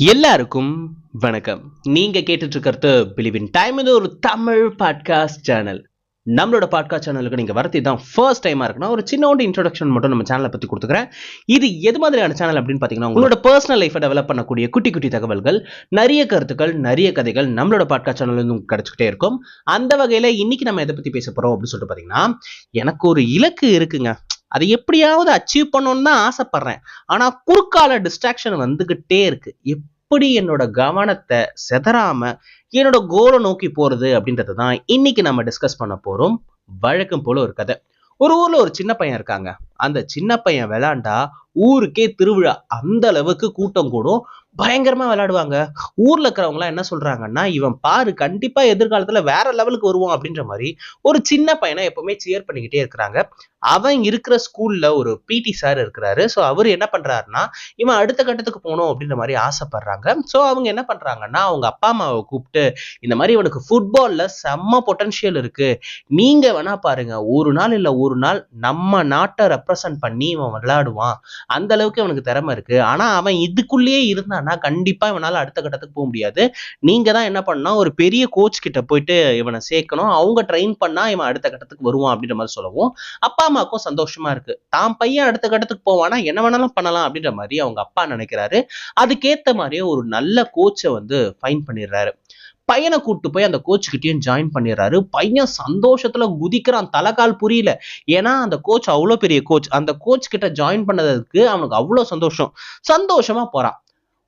எல்லாருக்கும் வணக்கம். நீங்க கேட்டுட்டு இருக்கிறது பிலிவின் டைம் இது ஒரு தமிழ் பாட்காஸ்ட் சேனல் நம்மளோட பாட்காஸ்ட் சேனலுக்கு நீங்க வரது தான் ஃபர்ஸ்ட் டைமா இருக்குன்னா ஒரு சின்னோண்டு இன்ட்ரோடக்ஷன் மட்டும் நம்ம சேனலை பத்தி கொடுத்துக்கிறேன். இது எது மாதிரியான சேனல் அப்படின்னு பாத்தீங்கன்னா உங்களோட பர்சனல் லைஃப்பை டெவலப் பண்ணக்கூடிய குட்டி குட்டி தகவல்கள் நிறைய கருத்துக்கள் நிறைய கதைகள் நம்மளோட பாட்காஸ்ட் சேனல் இருந்து உங்களுக்கு கிடைச்சிக்கிட்டே இருக்கும். அந்த வகையில இன்னைக்கு நம்ம எதை பத்தி பேச போறோம் அப்படின்னு சொல்லிட்டு பாத்தீங்கன்னா எனக்கு ஒரு இலக்கு இருக்குங்க. அதை எப்படியாவது அச்சீவ் பண்ணணும்னு தான் ஆசைப்படுறேன். ஆனால் குறுக்கால டிஸ்ட்ராக்ஷன் வந்துக்கிட்டே இருக்கு. எப்படி என்னோட கவனத்தை செதறாம என்னோட கோலை நோக்கி போறது அப்படின்றத தான் இன்னைக்கு நம்ம டிஸ்கஸ் பண்ண போறோம். வழக்கம் போல ஒரு கதை. ஒரு ஊர்ல ஒரு சின்ன பையன் இருக்காங்க. அந்த சின்ன பையன் விளாண்டா ஊருக்கே திருவிழா. அந்த அளவுக்கு கூட்டம் கூடும். பயங்கரமா விளையாடுவாங்க. ஊர்ல இருக்கிறவங்களாம் என்ன சொல்றாங்கன்னா இவன் பாரு கண்டிப்பா எதிர்காலத்துல வேற லெவலுக்கு வருவான். அப்படின்ற மாதிரி ஒரு சின்ன பையனை எப்பவுமே சியர் பண்ணிக்கிட்டே இருக்கிறாங்க. அவன் இருக்கிற ஸ்கூல்ல ஒரு பிடி சார் இருக்கிறாரு. ஸோ அவர் என்ன பண்றாருன்னா இவன் அடுத்த கட்டத்துக்கு போகணும் அப்படின்ற மாதிரி ஆசைப்படுறாங்க. ஸோ அவங்க என்ன பண்றாங்கன்னா அவங்க அப்பா அம்மாவை கூப்பிட்டு இந்த மாதிரி இவனுக்கு ஃபுட்பால்ல செம்ம பொட்டன்ஷியல் இருக்கு. நீங்க வேணா பாருங்க ஒரு நாள் இல்லை ஒரு நாள் நம்ம நாட்டை ரெப்ரசன்ட் பண்ணி இவன் விளையாடுவான். அந்த அளவுக்கு அவனுக்கு திறமை இருக்கு. ஆனா அவன் இதுக்குள்ளேயே இருந்தான்னா கண்டிப்பா இவனால அடுத்த கட்டத்துக்கு போக முடியாது. நீங்க தான் என்ன பண்ணா ஒரு பெரிய கோச் கிட்ட போயிட்டு இவனை சேர்க்கணும். அவங்க ட்ரெயின் பண்ணா இவன் அடுத்த கட்டத்துக்கு வருவான் அப்படின்ற மாதிரி சொல்லவும். அப்பா அம்மாவுக்கும் சந்தோஷமா இருக்கு. தான் பையன் அடுத்த கட்டத்துக்கு போவானா என்ன வேணாலும் பண்ணலாம் அப்படின்ற மாதிரி அவங்க அப்பா நினைக்கிறாரு. அதுக்கேத்த மாதிரியே ஒரு நல்ல கோச்சை வந்து ஃபைன் பண்ணிடுறாரு. பையனை கூப்பிட்டு போய் அந்த கோச் கிட்டயும் ஜாயின் பண்ணிடுறாரு. பையன் சந்தோஷத்துல குதிக்கிறான் தலைகால் புரியல. ஏன்னா அந்த கோச் அவ்வளோ பெரிய கோச் அந்த கோச் கிட்ட ஜாயின் பண்ணதுக்கு அவனுக்கு அவ்வளோ சந்தோஷம். சந்தோஷமா போறான்.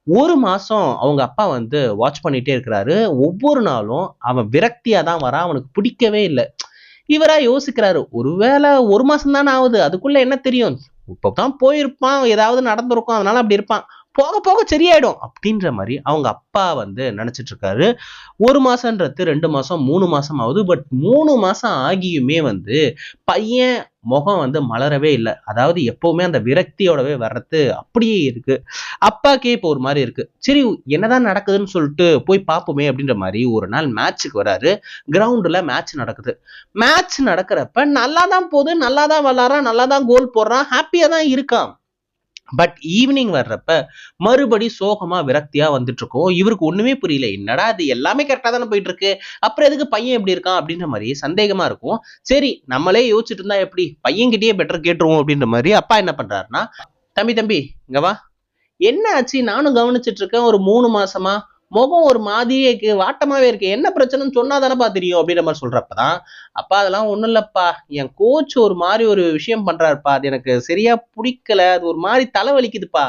ஒரு மாசம் அவங்க அப்பா வந்து வாட்ச் பண்ணிட்டே இருக்கிறாரு. ஒவ்வொரு நாளும் அவன் விரக்தியா தான் வரான். அவனுக்கு பிடிக்கவே இல்லை. இவரா யோசிக்கிறாரு. ஒருவேளை ஒரு மாசம் தானே ஆகுது. அதுக்குள்ள என்ன தெரியும்? இப்பதான் போயிருப்பான். ஏதாவது நடந்திருக்கும். அதனால அப்படி இருப்பான். போக போக சரியாயிடும் அப்படின்ற மாதிரி அவங்க அப்பா வந்து நினச்சிட்டு இருக்காரு ஒரு மாசம்ன்றது ரெண்டு மாசம் மூணு மாசம் ஆகுது. பட் மூணு மாசம் ஆகியுமே வந்து பையன் முகம் வந்து மலரவே இல்லை. அதாவது எப்பவுமே அந்த விரக்தியோடவே வர்றது அப்படியே இருக்கு. அப்பாக்கே இப்போ ஒரு மாதிரி இருக்கு. சரி என்னதான் நடக்குதுன்னு சொல்லிட்டு போய் பார்ப்போமே அப்படின்ற மாதிரி ஒரு நாள் மேட்ச்சுக்கு வராரு. கிரவுண்டில் மேட்ச் நடக்குது. மேட்ச் நடக்கிறப்ப நல்லா தான் போகுது நல்லா தான் விளாட்றான் நல்லா தான் கோல் போடுறான் ஹாப்பியாக தான் இருக்கான். பட் ஈவினிங் வர்றப்ப மறுபடி சோகமா விரக்தியா வந்துட்டு இருக்கோம் இவருக்கு ஒண்ணுமே புரியல. என்னடா இது? எல்லாமே கரெக்டா தானே போயிட்டு இருக்கு அப்புறம் எதுக்கு பையன் எப்படி இருக்கான் அப்படின்ற மாதிரி சந்தேகமா இருக்கும். சரி நம்மளே யோசிச்சுட்டு இருந்தா எப்படி? பையன்கிட்டயே பெட்டர் கேட்டுருவோம் அப்படின்ற மாதிரி அப்பா என்ன பண்றாருன்னா தம்பி தம்பி இங்க வா. என்ன ஆச்சு? நானும் கவனிச்சிட்டு இருக்கேன் ஒரு மூணு மாசமா முகம் ஒரு மாதிரியே இருக்கு வாட்டமாவே இருக்கு. என்ன பிரச்சனைன்னு சொன்னா தானேப்பா தெரியும் அப்படின்ற மாதிரி சொல்றப்பதான் அப்பா அதெல்லாம் ஒண்ணும் இல்லப்பா. என் கோச் ஒரு மாதிரி ஒரு விஷயம் பண்றாருப்பா. அது எனக்கு சரியா பிடிக்கல. அது ஒரு மாதிரி தலைவலிக்குதுப்பா.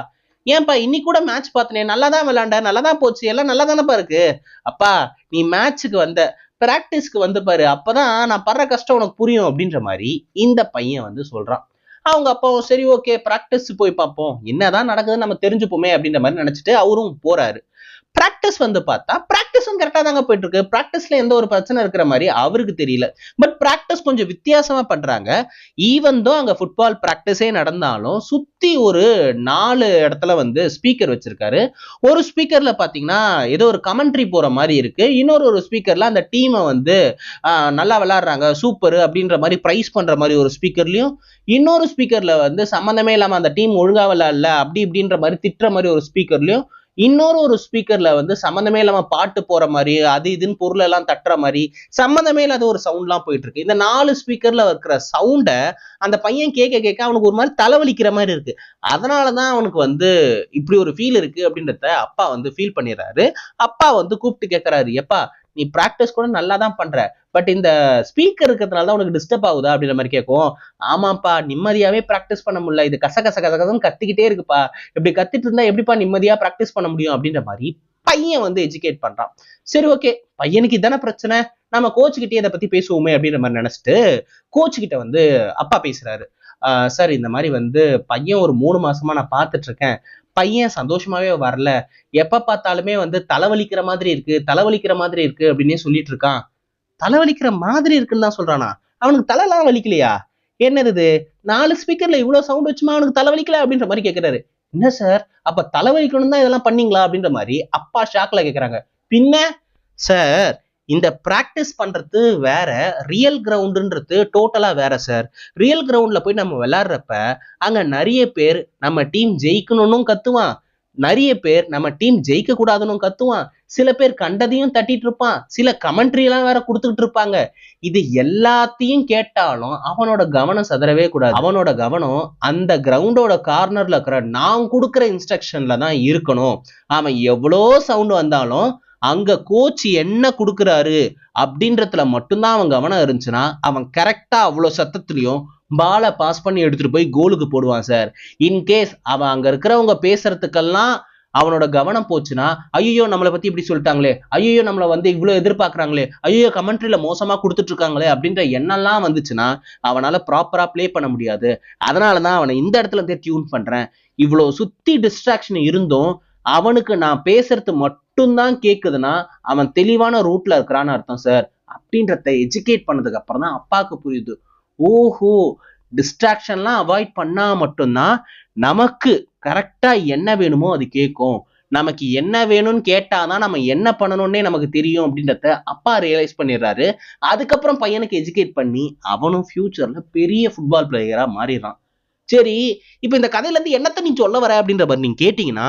ஏன்பா இன்னைக்கு கூட மேட்ச் பார்த்தனே. நல்லா தான் விளாண்ட நல்லா தான் போச்சு. எல்லாம் நல்லா தானப்பா இருக்கு. அப்பா நீ மேட்ச்சுக்கு வந்த பிராக்டிஸ்க்கு வந்து பாரு. அப்பதான் நான் படுற கஷ்டம் உனக்கு புரியும் அப்படின்ற மாதிரி இந்த பையன் வந்து சொல்றான். அவங்க அப்பாவும் சரி ஓகே ப்ராக்டிஸ் போய் பார்ப்போம். என்னதான் நடக்குதுன்னு நம்ம தெரிஞ்சுப்போமே அப்படின்ற மாதிரி நினைச்சிட்டு அவரும் போறாரு. ப்ராக்டிஸ் வந்து பார்த்தா ப்ராக்டிஸும் கரெக்டாக தாங்க போயிட்டு இருக்கு ப்ராக்டிஸ்ல எந்த ஒரு பிரச்சனை இருக்கிற மாதிரி அவருக்கு தெரியல. பட் ப்ராக்டிஸ் கொஞ்சம் வித்தியாசமா பண்றாங்க. ஈவன் தான் அங்க ஃபுட்பால் ப்ராக்டிஸே நடந்தாலும் சுத்தி ஒரு நாலு இடத்துல வந்து ஸ்பீக்கர் வச்சிருக்காரு. ஒரு ஸ்பீக்கர்ல பாத்தீங்கன்னா ஏதோ ஒரு கமெண்ட்ரி போற மாதிரி இருக்கு. இன்னொரு ஒரு ஸ்பீக்கர்ல அந்த டீமை வந்து நல்லா விளாடுறாங்க சூப்பர் அப்படின்ற மாதிரி ப்ரைஸ் பண்ற மாதிரி ஒரு ஸ்பீக்கர்லயும் இன்னொரு ஸ்பீக்கர்ல வந்து சம்மந்தமே இல்லாம அந்த டீம் ஒழுங்கா விளாடல அப்படி இப்படின்ற மாதிரி திட்டுற மாதிரி ஒரு ஸ்பீக்கர்லயும் இன்னொரு ஒரு ஸ்பீக்கர்ல வந்து சம்மந்தமே இல்லாம பாட்டு போற மாதிரி அது இதுன்னு பொருள் எல்லாம் தட்டுற மாதிரி சம்மந்தமே இல்லாத ஒரு சவுண்ட்லாம் போயிட்டு இருக்கு. இந்த நாலு ஸ்பீக்கர்ல இருக்கிற சவுண்டை அந்த பையன் கேட்க கேட்க அவனுக்கு ஒரு மாதிரி தலைவலிக்கிற மாதிரி இருக்கு. அதனாலதான் அவனுக்கு வந்து இப்படி ஒரு ஃபீல் இருக்கு அப்படின்றத அப்பா வந்து ஃபீல் பண்ணிடுறாரு. அப்பா வந்து கூப்பிட்டு கேட்கிறாரு எப்பா நீ ப்ராக்டிஸ் கூட நல்லா தான் பண்ற. பட் இந்த ஸ்பீக்கர் இருக்கிறதுனால தான் உனக்கு டிஸ்டர்ப் ஆகுதா அப்படின்ற மாதிரி கேட்கும். ஆமாப்பா நிம்மதியாவே ப்ராக்டிஸ் பண்ண முடியல. இது கச கச கச கசன்னு கத்திக்கிட்டே இருக்குப்பா. இப்படி கத்திட்டு இருந்தா எப்படிப்பா நிம்மதியா ப்ராக்டிஸ் பண்ண முடியும் அப்படின்ற மாதிரி பையன் வந்து எஜுகேட் பண்றான். சரி ஓகே பையனுக்கு இதான பிரச்சனை? நம்ம கோச் இதை பத்தி பேசுவோமே அப்படின்ற மாதிரி நினைச்சிட்டு கோச் கிட்ட வந்து அப்பா பேசுறாரு. சார் இந்த மாதிரி வந்து பையன் ஒரு மூணு மாசமா நான் பார்த்துட்டு இருக்கேன் பையன் சந்தோஷமாவே வரல. எப்ப பார்த்தாலுமே வந்து தலைவலிக்கிற மாதிரி இருக்கு தலைவலிக்கிற மாதிரி இருக்கு அப்படின்னே சொல்லிட்டு இருக்கான். தலைவலிக்கிற மாதிரி இருக்குன்னு தான் சொல்றானா. அவனுக்கு தலைலாம் வலிக்கலையா? என்னது நாலு ஸ்பீக்கர்ல இவ்வளவு சவுண்ட் வச்சுமா அவனுக்கு தலைவலிக்கல அப்படின்ற மாதிரி கேட்கிறாரு என்ன சார் அப்ப தலைவலிக்கணும் தான் இதெல்லாம் பண்ணீங்களா அப்படின்ற மாதிரி அப்பா ஷாக்ல கேக்குறாங்க. பின்ன சார் இந்த ப்ராக்டிஸ் பண்றது வேற ரியல் கிரவுண்டுன்றது டோட்டலா வேற சார் ரியல் கிரவுண்ட்ல போய் நம்ம விளாட்றப்ப அங்க நிறைய பேர் நம்ம டீம் ஜெயிக்கணும்னு கத்துவான். நிறைய பேர் நம்ம டீம் ஜெயிக்க கூடாதுன்னு கத்துவான். சில பேர் கண்டதையும் தட்டிட்டு இருப்பான். சில கமெண்ட்ரி எல்லாம் வேற கொடுத்துட்டு இருப்பாங்க. இது எல்லாத்தையும் கேட்டாலும் அவனோட கவனம் சதறவே கூடாது. அவனோட கவனம் அந்த கிரவுண்டோட கார்னர்ல இருக்கிற நான் கொடுக்குற இன்ஸ்ட்ரக்ஷன்ல தான் இருக்கணும். அவன் எவ்வளோ சவுண்ட் வந்தாலும் அங்க கோச் என்ன கொடுக்குறாரு அப்படின்றதுல மட்டும்தான் அவன் கவனம் இருந்துச்சுன்னா அவன் கரெக்டா அவ்வளோ சத்தத்துலயும் பாலை பாஸ் பண்ணி எடுத்துட்டு போய் கோலுக்கு போடுவான் சார் இன்கேஸ் அவன் அங்க இருக்கிறவங்க பேசுறதுக்கெல்லாம் அவனோட கவனம் போச்சுன்னா ஐயோ நம்மளை பத்தி இப்படி சொல்லிட்டாங்களே ஐயோ நம்மளை வந்து இவ்வளவு எதிர்பார்க்கறாங்களே ஐயோ கமெண்ட்ரியில மோசமா கொடுத்துட்டு இருக்காங்களே அப்படின்ற எண்ணம்லாம் வந்துச்சுன்னா அவனால ப்ராப்பரா ப்ளே பண்ண முடியாது. அதனாலதான் அவனை இந்த இடத்துல இருந்தே டியூன் பண்றேன். இவ்வளவு சுத்தி டிஸ்ட்ராக்ஷன் இருந்தும் அவனுக்கு நான் பேசுறது மட்டும்தான் கேக்குதுன்னா அவன் தெளிவான ரூட்ல இருக்கிறான்னு அர்த்தம் சார் அப்படின்றத எஜுகேட் பண்ணதுக்கு அப்புறம் தான் அப்பாவுக்கு புரியுது. ஓஹோ டிஸ்ட்ராக்ஷன்லாம் அவாய்ட் பண்ணால் மட்டும்தான் நமக்கு கரெக்டாக என்ன வேணுமோ அது கேட்கும். நமக்கு என்ன வேணும்னு கேட்டால் தான் நம்ம என்ன பண்ணணும்னே நமக்கு தெரியும் அப்படின்றத அப்பா ரியலைஸ் பண்ணிடுறாரு. அதுக்கப்புறம் பையனுக்கு எஜுகேட் பண்ணி அவனும் ஃப்யூச்சரில் பெரிய ஃபுட்பால் பிளேயராக மாறிடுறான். சரி இப்போ இந்த கதையிலேருந்து என்னத்தை நீ சொல்ல வர அப்படின்ற மாதிரி நீங்கள் கேட்டிங்கன்னா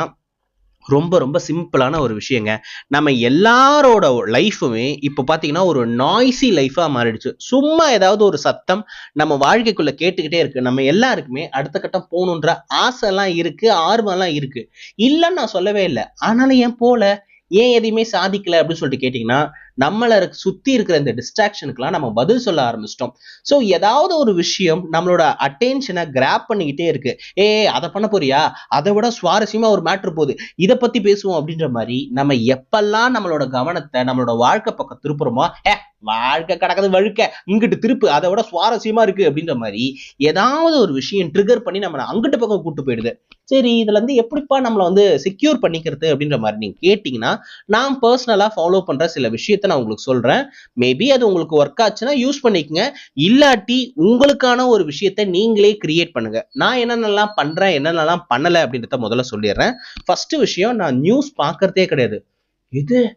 ரொம்ப ரொம்ப சிம்பிளான ஒரு விஷயங்க. நம்ம எல்லாரோட லைஃபுமே இப்போ பார்த்தீங்கன்னா ஒரு நாய்ஸி லைஃபாக மாறிடுச்சு. சும்மா ஏதாவது ஒரு சத்தம் நம்ம வாழ்க்கைக்குள்ளே கேட்டுக்கிட்டே இருக்கு. நம்ம எல்லாருக்குமே அடுத்த கட்டம் போகணுன்ற ஆசைலாம் இருக்குது ஆர்வம்லாம் இருக்குது இல்லைன்னு நான் சொல்லவே இல்லை. ஆனாலும் ஏன் போகல ஏன் எதையுமே சாதிக்கலை அப்படின்னு சொல்லிட்டு கேட்டிங்கன்னா நம்மளை சுத்தி இருக்கிற இந்த டிஸ்ட்ராக்ஷனுக்குலாம் நம்ம பதில் சொல்ல ஆரம்பிச்சிட்டோம். ஸோ ஏதாவது ஒரு விஷயம் நம்மளோட அட்டென்ஷனை கிராப் பண்ணிக்கிட்டே இருக்கு. ஏ அதை பண்ண போறியா? அதை விட சுவாரஸ்யமா ஒரு மேட்ரு போகுது. இதை பத்தி பேசுவோம் அப்படின்ற மாதிரி நம்ம எப்பெல்லாம் நம்மளோட கவனத்தை நம்மளோட வாழ்க்கை பக்கம் திருப்புறோமோ ஏ வாழ்க்கை கிடக்குது வழுக்க. இங்கிட்டு திருப்பு. அதை விட சுவாரஸ்யமா இருக்கு அப்படின்ற மாதிரி ஏதாவது ஒரு விஷயம் ட்ரிகர் பண்ணி நம்மளை அங்கிட்டு பக்கம் கூட்டு போயிடுது. சரி இதுல இருந்து எப்படிப்பா நம்மளை வந்து செக்யூர் பண்ணிக்கிறது அப்படின்ற மாதிரி நீங்க கேட்டீங்கன்னா நான் பர்சனலா ஃபாலோ பண்ற சில விஷயத்த நான் உங்களுக்கு சொல்றேன். மேபி அது உங்களுக்கு ஒர்க் ஆச்சுன்னா யூஸ் பண்ணிக்கங்க. இல்லாட்டி உங்களுக்கான ஒரு விஷயத்த நீங்களே கிரியேட் பண்ணுங்க. நான் என்னென்னலாம் பண்றேன் என்னென்னலாம் பண்ணலை அப்படின்றத முதல்ல சொல்லிடுறேன். ஃபர்ஸ்ட் விஷயம் நான் நியூஸ் பார்க்கறதே கிடையாது. இது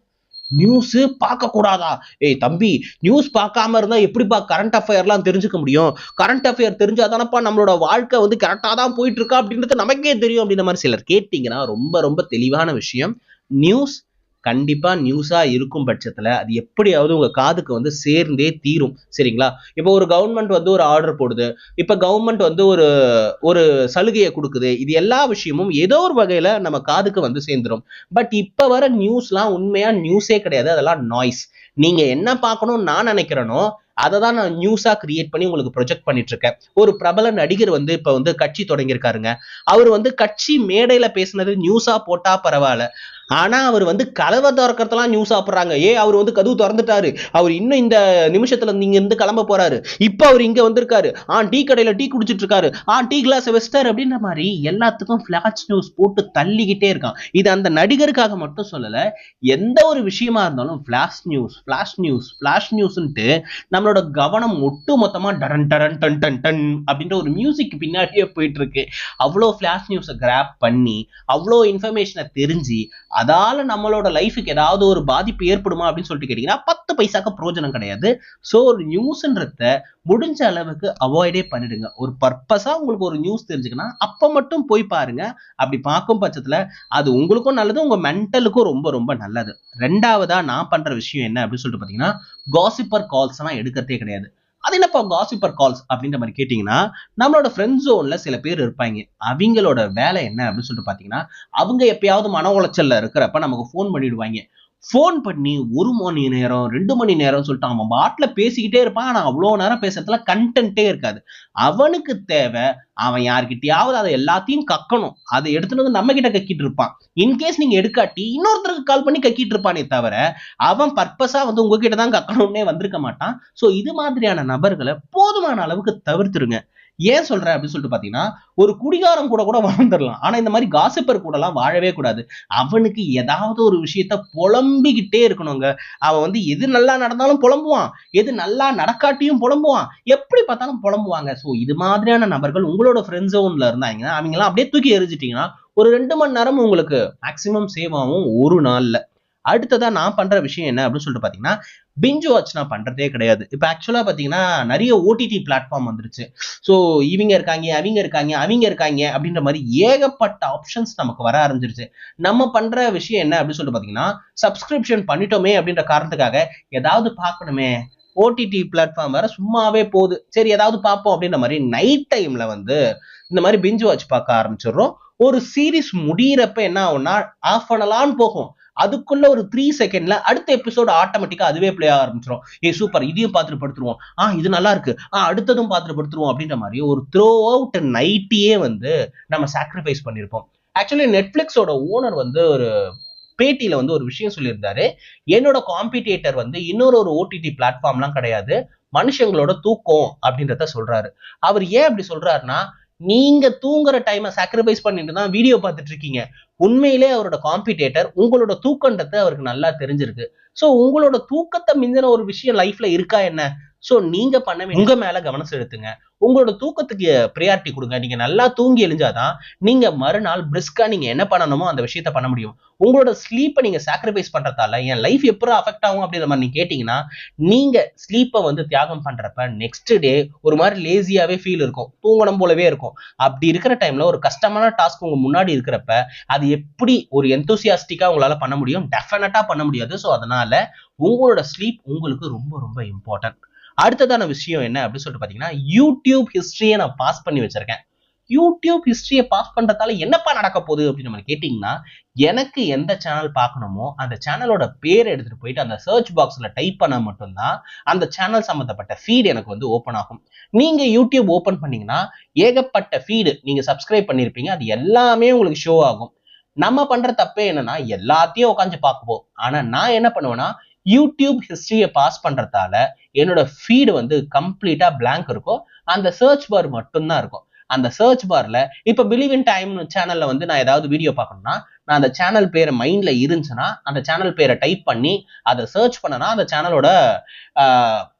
நியூஸ் பார்க்கக்கூடாதா ஏய் தம்பி நியூஸ் பார்க்காம இருந்தா எப்படிப்பா கரண்ட் அஃபேர்லாம் தெரிஞ்சுக்க முடியும்? கரண்ட் அஃபேர் தெரிஞ்சாதானப்பா நம்மளோட வாழ்க்கை வந்து கரெக்டாக தான் போயிட்டு இருக்கா அப்படின்றது நமக்கே தெரியும் அப்படின்ற மாதிரி சிலர் கேட்டிங்கன்னா ரொம்ப ரொம்ப தெளிவான விஷயம். நியூஸ் கண்டிப்பா நியூஸா இருக்கும் பட்சத்துல அது எப்படியாவது உங்க காதுக்கு வந்து சேர்ந்தே தீரும். சரிங்களா? இப்போ ஒரு கவர்மெண்ட் வந்து ஒரு ஆர்டர் போடுது. இப்ப கவர்மெண்ட் வந்து ஒரு ஒரு சலுகையை கொடுக்குது. இது எல்லா விஷயமும் ஏதோ ஒரு வகையில நம்ம காதுக்கு வந்து சேர்ந்துரும். பட் இப்ப வர நியூஸ்லாம் உண்மையா நியூஸே கிடையாது. அதெல்லாம் நாய்ஸ் நீங்க என்ன பார்க்கணும்னு நான் நினைக்கிறேனோ அதை தான் நான் நியூஸா கிரியேட் பண்ணி உங்களுக்கு ப்ரொஜெக்ட் பண்ணிட்டு இருக்கேன். ஒரு பிரபல நடிகர் வந்து இப்போ வந்து கட்சி தொடங்கியிருக்காருங்க. அவர் வந்து கட்சி மேடையில பேசினது நியூஸா போட்டால் பரவாயில்ல. ஆனா அவர் வந்து கதவை திறக்கிறதெல்லாம் நியூஸ் சாப்பிட்றாங்க ஏ அவர் வந்து கதவு திறந்துட்டாரு. அவர் இன்னும் இந்த நிமிஷத்துல இங்கே இருந்து கிளம்ப போறாரு. இப்போ அவர் இங்க வந்திருக்காரு. ஆ டீ கடையில டீ குடிச்சிட்டு இருக்காரு ஆ டீ கிளாஸ் வெஸ்டர் அப்படின்ற மாதிரி எல்லாத்துக்கும் ஃப்ளாஷ் நியூஸ் போட்டு தள்ளிக்கிட்டே இருக்கான். இது அந்த நடிகருக்காக மட்டும் சொல்லலை. எந்த ஒரு விஷயமா இருந்தாலும் flash news flash news flash நியூஸ்ன்ட்டு நம்மளோட கவனம் ஒட்டு மொத்தமாக டரன் டரன் டன் டன் டன் அப்படின்ற ஒரு மியூசிக் பின்னாடியே போயிட்டு இருக்கு அவ்வளோ ஃபிளாஷ் நியூஸை கிராப் பண்ணி அவ்வளோ இன்ஃபர்மேஷனை தெரிஞ்சு அதால நம்மளோட லைஃபுக்கு ஏதாவது ஒரு பாதிப்பு ஏற்படுமா அப்படின்னு சொல்லிட்டு கேட்டீங்கன்னா பத்து பைசாக்கு பிரயோஜனம் கிடையாது. ஸோ ஒரு நியூஸ்ன்றத முடிஞ்ச அளவுக்கு அவாய்டே பண்ணிடுங்க. ஒரு பர்பஸா உங்களுக்கு ஒரு நியூஸ் தெரிஞ்சுக்கன்னா அப்ப மட்டும் போய் பாருங்க. அப்படி பார்க்கும் பட்சத்துல அது உங்களுக்கும் நல்லது உங்க மென்டலுக்கும் ரொம்ப ரொம்ப நல்லது. ரெண்டாவதா நான் பண்ற விஷயம் என்ன அப்படின்னு சொல்லிட்டு பாத்தீங்கன்னா காசிப்பர் கால்ஸ் எல்லாம் எடுக்கிறதே கிடையாது. அது என்னப்பா காசிப்பர் கால்ஸ் அப்படின்ற மாதிரி கேட்டிங்கன்னா நம்மளோட ஃப்ரெண்ட் ஜோன்ல சில பேர் இருப்பாங்க. அவங்களோட வேலை என்ன அப்படின்னு சொல்லிட்டு பார்த்தீங்கன்னா அவங்க எப்பயாவது மன உளைச்சல்ல இருக்கிறப்ப நமக்கு ஃபோன் பண்ணிடுவாங்க. ஃபோன் பண்ணி ஒரு மணி நேரம் ரெண்டு மணி நேரம் சொல்லிட்டு அவன் பாட்டில் பேசிக்கிட்டே இருப்பான். ஆனால் அவ்வளோ நேரம் பேசுறதுல கண்டென்ட்டே இருக்காது. அவனுக்கு தேவை அவன் யார்கிட்டயாவது அதை எல்லாத்தையும் கக்கணும். அதை எடுத்துட்டு வந்து நம்ம கிட்ட கக்கிட்டு இருப்பான். இன்கேஸ் நீங்க எடுக்காட்டி இன்னொருத்தருக்கு கால் பண்ணி கக்கிட்டு இருப்பானே தவிர அவன் பர்பஸா வந்து உங்ககிட்ட தான் கக்கணும்னே வந்திருக்க மாட்டான். ஸோ இது மாதிரியான நபர்களை போதுமான அளவுக்கு தவிர்த்துருங்க. ஏன் சொல்றேன் அப்படின்னு சொல்லிட்டு பாத்தீங்கன்னா ஒரு குடிகாரம் கூட கூட வாழ்ந்துடலாம். ஆனா இந்த மாதிரி காசிப்பர் கூட எல்லாம் வாழவே கூடாது. அவனுக்கு ஏதாவது ஒரு விஷயத்த புலம்பிக்கிட்டே இருக்கணுங்க. அவன் வந்து எது நல்லா நடந்தாலும் புலம்புவான். எது நல்லா நடக்காட்டியும் புலம்புவான். எப்படி பார்த்தாலும் புலம்புவாங்க. ஸோ இது மாதிரியான நபர்கள் உங்களோட ஃப்ரெண்ட் ஜோன்ல இருந்தாங்கன்னா அவங்களாம் அப்படியே தூக்கி எரிஞ்சிட்டீங்கன்னா ஒரு ரெண்டு மணி நேரம் உங்களுக்கு மேக்சிமம் சேவ் ஆகும் ஒரு நாள்ல. அடுத்ததா நான் பண்ற விஷயம் என்ன அப்படின்னு சொல்லிட்டு பாத்தீங்கன்னா பிஞ்சு வாட்ச் நான் பண்றதே கிடையாது. இப்போ ஆக்சுவலா பாத்தீங்கன்னா நிறைய ஓடிடி பிளாட்ஃபார்ம் வந்துருச்சு. ஸோ இவங்க இருக்காங்க அவங்க இருக்காங்க அவங்க இருக்காங்க அப்படின்ற மாதிரி ஏகப்பட்ட ஆப்ஷன்ஸ் நமக்கு வர ஆரம்பிச்சிருச்சு. நம்ம பண்ற விஷயம் என்ன அப்படின்னு சொல்லிட்டு பாத்தீங்கன்னா சப்ஸ்கிரிப்ஷன் பண்ணிட்டோமே அப்படின்ற காரணத்துக்காக ஏதாவது பார்க்கணுமே ஓடிடி பிளாட்ஃபார்ம் வேற சும்மாவே போகுது. சரி ஏதாவது பார்ப்போம் அப்படின்ற மாதிரி நைட் டைம்ல வந்து இந்த மாதிரி பிஞ்சு வாட்ச் பார்க்க ஆரம்பிச்சிடுறோம். ஒரு சீரிஸ் முடியிறப்ப என்ன ஆகும்னா ஆஃப் பண்ணலான்னு போகும். அதுக்குள்ள ஒரு த்ரீ செகண்ட்ல அடுத்த எபிசோடு ஆட்டோமேட்டிக்கா அதுவே பிளே ஆக ஆரம்பிச்சிடும் ஏ சூப்பர் இதையும் பார்த்துட்டு படுத்துருவோம். ஆ இது நல்லா இருக்கு. ஆ அடுத்ததும் பார்த்துட்டு படுத்துருவோம் அப்படின்ற மாதிரி ஒரு த்ரோ அவுட் நைட்டியே வந்து நம்ம சாக்ரிஃபைஸ் பண்ணியிருப்போம் ஆக்சுவலி நெட்ஃபிளிக்ஸோட ஓனர் வந்து ஒரு பேட்டியில வந்து ஒரு விஷயம் சொல்லியிருந்தாரு. என்னோட காம்பிடேட்டர் வந்து இன்னொரு ஒரு ஓடிடி பிளாட்ஃபார்ம்லாம் கிடையாது. மனுஷங்களோட தூக்கம் அப்படின்றத சொல்றாரு. அவர் ஏன் அப்படி சொல்றாருன்னா நீங்க தூங்குற டைமை சாக்ரிஃபைஸ் பண்ணிட்டு தான் வீடியோ பார்த்துட்டு இருக்கீங்க. உண்மையிலே அவரோட காம்பிடேட்டர் உங்களோட தூக்கன்றதை அவருக்கு நல்லா தெரிஞ்சிருக்கு. ஸோ உங்களோட தூக்கத்தை மிஞ்சின ஒரு விஷயம் லைஃப்ல இருக்கா என்ன? ஸோ நீங்க பண்ண உங்க மேல கவனம் செலுத்துங்க. உங்களோட தூக்கத்துக்கு ப்ரியாரிட்டி கொடுங்க. நீங்க நல்லா தூங்கி எழுஞ்சாதான் நீங்க மறுநாள் பிரிஸ்கா நீங்க என்ன பண்ணணுமோ அந்த விஷயத்த பண்ண முடியும். உங்களோட ஸ்லீப்பை நீங்க சாக்ரிஃபைஸ் பண்றதால என் லைஃப் எப்படி அஃபெக்ட் ஆகும் அப்படின்ற மாதிரி நீங்க கேட்டீங்கன்னா நீங்க ஸ்லீப்பை வந்து தியாகம் பண்றப்ப நெக்ஸ்ட் டே ஒரு மாதிரி லேசியாவே ஃபீல் இருக்கும். தூங்கணும் போலவே இருக்கும். அப்படி இருக்கிற டைம்ல ஒரு கஷ்டமான டாஸ்க் உங்க முன்னாடி இருக்கிறப்ப அது எப்படி ஒரு எந்தோசியாஸ்டிக்கா உங்களால பண்ண முடியும்? டெஃபினட்டா பண்ண முடியாது. ஸோ அதனால உங்களோட ஸ்லீப் உங்களுக்கு ரொம்ப ரொம்ப இம்பார்ட்டன்ட் அடுத்ததான விஷயம் என்ன அப்படின்னு சொல்லிட்டு பாத்தீங்கன்னா யூடியூப் ஹிஸ்டரியை நான் பாஸ் பண்ணி வச்சிருக்கேன். யூடியூப் ஹிஸ்டரியை பாஸ் பண்றதால என்னப்பா நடக்க போகுது அப்படின்னு நம்ம கேட்டிங்கன்னா எனக்கு எந்த சேனல் பார்க்கணுமோ அந்த சேனலோட பேர் எடுத்துட்டு போயிட்டு அந்த சர்ச் பாக்ஸ்ல டைப் பண்ணால் மட்டும்தான் அந்த சேனல் சம்மந்தப்பட்ட ஃபீட் எனக்கு வந்து ஓப்பன் ஆகும். நீங்க யூடியூப் ஓப்பன் பண்ணீங்கன்னா ஏகப்பட்ட ஃபீடு நீங்க சப்ஸ்கிரைப் பண்ணியிருப்பீங்க அது எல்லாமே உங்களுக்கு ஷோ ஆகும். நம்ம பண்ற தப்பே என்னன்னா எல்லாத்தையும் உட்காந்து பார்க்குவோம். ஆனா நான் என்ன பண்ணுவேன்னா யூடியூப் ஹிஸ்டரியை பாஸ் பண்றதால என்னோட ஃபீடு வந்து கம்ப்ளீட்டா பிளாங்க் இருக்கும். அந்த சர்ச் பார் மட்டும்தான் இருக்கும். அந்த சர்ச் பார்ல இப்ப பிலீவ் இன் டைம் சேனல்ல வந்து நான் ஏதாவது வீடியோ பார்க்கணும்னா நான் அந்த சேனல் பேரை மைண்ட்ல இருந்துச்சுன்னா அந்த சேனல் பேரை டைப் பண்ணி அதை சர்ச் பண்ணனா அந்த சேனலோட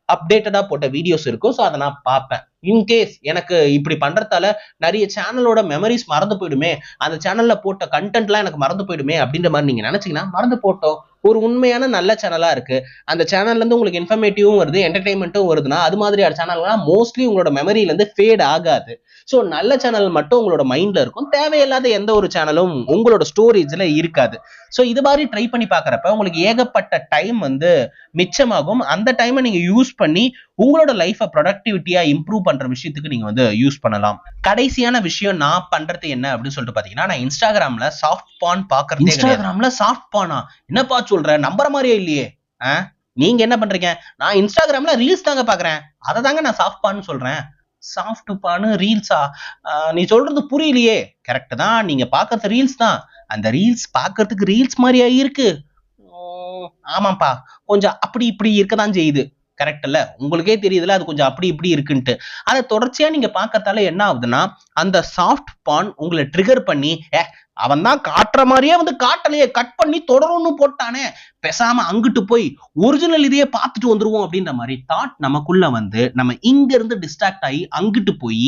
அப்டேட்டடா போட்ட வீடியோஸ் இருக்கும். ஸோ அதை நான் பார்ப்பேன். இன்கேஸ் எனக்கு இப்படி பண்றதால நிறைய சேனலோட மெமரிஸ் மறந்து போயிடுமே அந்த சேனல்ல போட்ட கண்டென்ட்லாம் எனக்கு மறந்து போயிடுமே அப்படின்ற மாதிரி நீங்க நினைச்சீங்கன்னா மறந்து போட்டோம். ஒரு உண்மையான நல்ல சேனலா இருக்கு. அந்த சேனல்ல இருந்து உங்களுக்கு இன்ஃபர்மேட்டிவும் வருது என்டர்டைன்மெண்ட்டும் வருதுன்னா அது மாதிரியான சேனல்லாம் மோஸ்ட்லி உங்களோட மெமரியில இருந்து ஃபேட் ஆகாது. ஸோ நல்ல சேனல் மட்டும் உங்களோட மைண்ட்ல இருக்கும். தேவையில்லாத எந்த ஒரு சேனலும் உங்களோட ஸ்டோரேஜ்ல இருக்காது. ஸோ இது மாதிரி ட்ரை பண்ணி பாக்குறப்ப உங்களுக்கு ஏகப்பட்ட டைம் வந்து மிச்சமாகும். அந்த டைமை நீங்க யூஸ் பண்ணி உங்களோட லைஃபை ப்ரொடக்டிவிட்டியா இம்ப்ரூவ் பண்ற விஷயத்துக்கு நீங்க வந்து யூஸ் பண்ணலாம். கடைசியான விஷயம் நான் பண்றது என்ன அப்படின்னு சொல்லிட்டு பாத்தீங்கன்னா நான் இன்ஸ்டாகிராம்ல சாஃப்ட் பான் பாக்குறது இன்ஸ்டாகிராம்ல சாஃப்ட் பானா என்னப்பா சொல்ற? நம்புற மாதிரியே இல்லையே. நீங்க என்ன பண்றீங்க? நான் இன்ஸ்டாகிராம்ல ரீல்ஸ் தாங்க பாக்குறேன். அதை தாங்க நான் சாஃப்ட் பான்னு சொல்றேன். சாஃப்ட் பானு ரீல்ஸா நீ சொல்றது புரியலையே. கரெக்ட் தான். நீங்க பாக்குறது ரீல்ஸ் தான். அந்த ரீல்ஸ் பாக்குறதுக்கு ரீல்ஸ் மாதிரியா இருக்கு? ஆமாப்பா கொஞ்சம் அப்படி இப்படி இருக்கதான் செய்யுது. கரெக்ட் இல்ல? உங்களுக்கே தெரியுதுல அது கொஞ்சம் அப்படி இப்படி இருக்குன்ட்டு. அதை தொடர்ச்சியா நீங்க பாக்கறதால என்ன ஆகுதுன்னா அந்த சாஃப்ட் பான் உங்களை ட்ரிகர் பண்ணி அவன் தான் காட்டுற மாதிரியே வந்து காட்டலையே. கட் பண்ணி தொடரும்னு போட்டானே. பேசாம அங்கிட்டு போய் ஒரிஜினல் இதையே பார்த்துட்டு வந்துருவோம் அப்படின்ற மாதிரி தாட் நமக்குள்ள வந்து நம்ம இங்க இருந்து டிஸ்ட்ராக்ட் ஆகி அங்கிட்டு போய்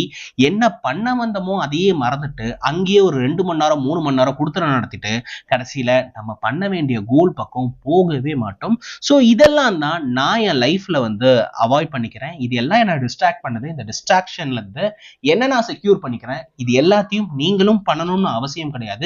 என்ன பண்ண வந்தோமோ அதையே மறந்துட்டு அங்கேயே ஒரு ரெண்டு மணி நேரம் மூணு மணி நேரம் கொடுத்துட நடத்திட்டு கடைசியில நம்ம பண்ண வேண்டிய கோல் பக்கம் போகவே மாட்டோம். ஸோ இதெல்லாம் தான் நான் என் லைஃப்ல வந்து அவாய்ட் பண்ணிக்கிறேன். இது எல்லாம் என்ன டிஸ்ட்ராக்ட் பண்ணது. இந்த டிஸ்ட்ராக்ஷன்ல இருந்து என்ன நான் செக்யூர் பண்ணிக்கிறேன். இது எல்லாத்தையும் நீங்களும் பண்ணணும்னு அவசியம் கிடையாது.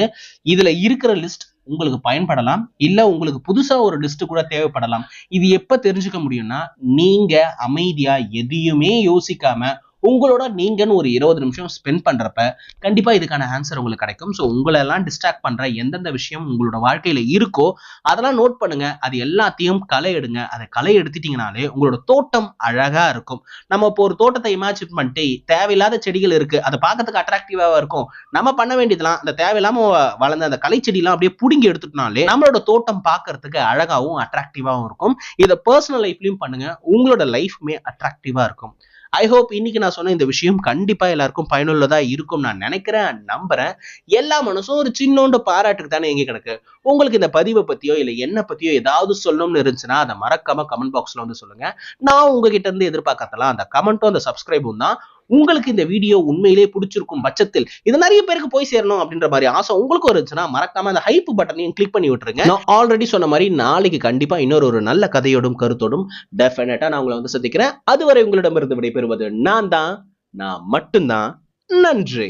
இதுல இருக்கிற லிஸ்ட் உங்களுக்கு பயன்படலாம். இல்ல உங்களுக்கு புதுசா ஒரு லிஸ்ட் கூட தேவைப்படலாம். இது எப்ப தெரிஞ்சுக்க முடியும்னா நீங்க அமைதியா எதையுமே யோசிக்காம உங்களோட நீங்கன்னு ஒரு இருபது நிமிஷம் ஸ்பெண்ட் பண்றப்ப கண்டிப்பா இதுக்கான ஆன்சர் உங்களுக்கு கிடைக்கும். ஸோ உங்களெல்லாம் டிஸ்ட்ராக்ட் பண்ற எந்தெந்த விஷயம் உங்களோட வாழ்க்கையில இருக்கோ அதெல்லாம் நோட் பண்ணுங்க. அது எல்லாத்தையும் களை எடுங்க. அதை களை எடுத்துட்டீங்கனாலே உங்களோட தோட்டம் அழகா இருக்கும். நம்ம இப்போ ஒரு தோட்டத்தை இமேஜின் பண்ணிட்டு தேவையில்லாத செடிகள் இருக்கு. அதை பார்க்கறதுக்கு அட்ராக்டிவாக இருக்கும். நம்ம பண்ண வேண்டியதெல்லாம் அந்த தேவையில்லாம வளர்ந்த அந்த களை செடியெல்லாம் அப்படியே புடுங்கி எடுத்துட்டனாலே நம்மளோட தோட்டம் பார்க்கறதுக்கு அழகாகவும் அட்ராக்டிவாகவும் இருக்கும். இதை பர்சனல் லைஃப்லையும் பண்ணுங்க. உங்களோட லைஃப்மே அட்ராக்டிவா இருக்கும். ஐ ஹோப் இன்னைக்கு நான் சொன்ன இந்த விஷயம் கண்டிப்பா எல்லாருக்கும் பயனுள்ளதா இருக்கும் நான் நினைக்கிறேன் நம்புறேன். எல்லா மனசும் ஒரு சின்னோண்டு பாராட்டுக்கு தானே எங்க கிடக்கு. உங்களுக்கு இந்த பதிவை பத்தியோ இல்ல என்ன பத்தியோ ஏதாவது சொல்லணும்னு இருந்துச்சுன்னா அதை மறக்காம கமெண்ட் பாக்ஸ்ல வந்து சொல்லுங்க. நான் உங்ககிட்ட இருந்து எதிர்பார்க்கறதெல்லாம் அந்த கமெண்ட்டும் அந்த சப்ஸ்கிரைபும் தான். உங்களுக்கு இந்த வீடியோ உண்மையிலேயே பிடிச்சிருக்கும் பட்சத்தில் இது நிறைய பேருக்கு போய் சேரணும் அப்படின்ற மாதிரி ஆசை உங்களுக்கு இருந்துச்சுன்னா மறக்காம அந்த ஹைப் பட்டனையும் கிளிக் பண்ணி விட்டுருங்க. நான் ஆல்ரெடி சொன்ன மாதிரி நாளைக்கு கண்டிப்பா இன்னொரு ஒரு நல்ல கதையோடும் கருத்தோடும் டெஃபினட்டா நான் உங்களை வந்து சந்திக்கிறேன். அதுவரை உங்களிடமிருந்து விடைபெறுவது நான் தான் நான் மட்டும்தான். நன்றி.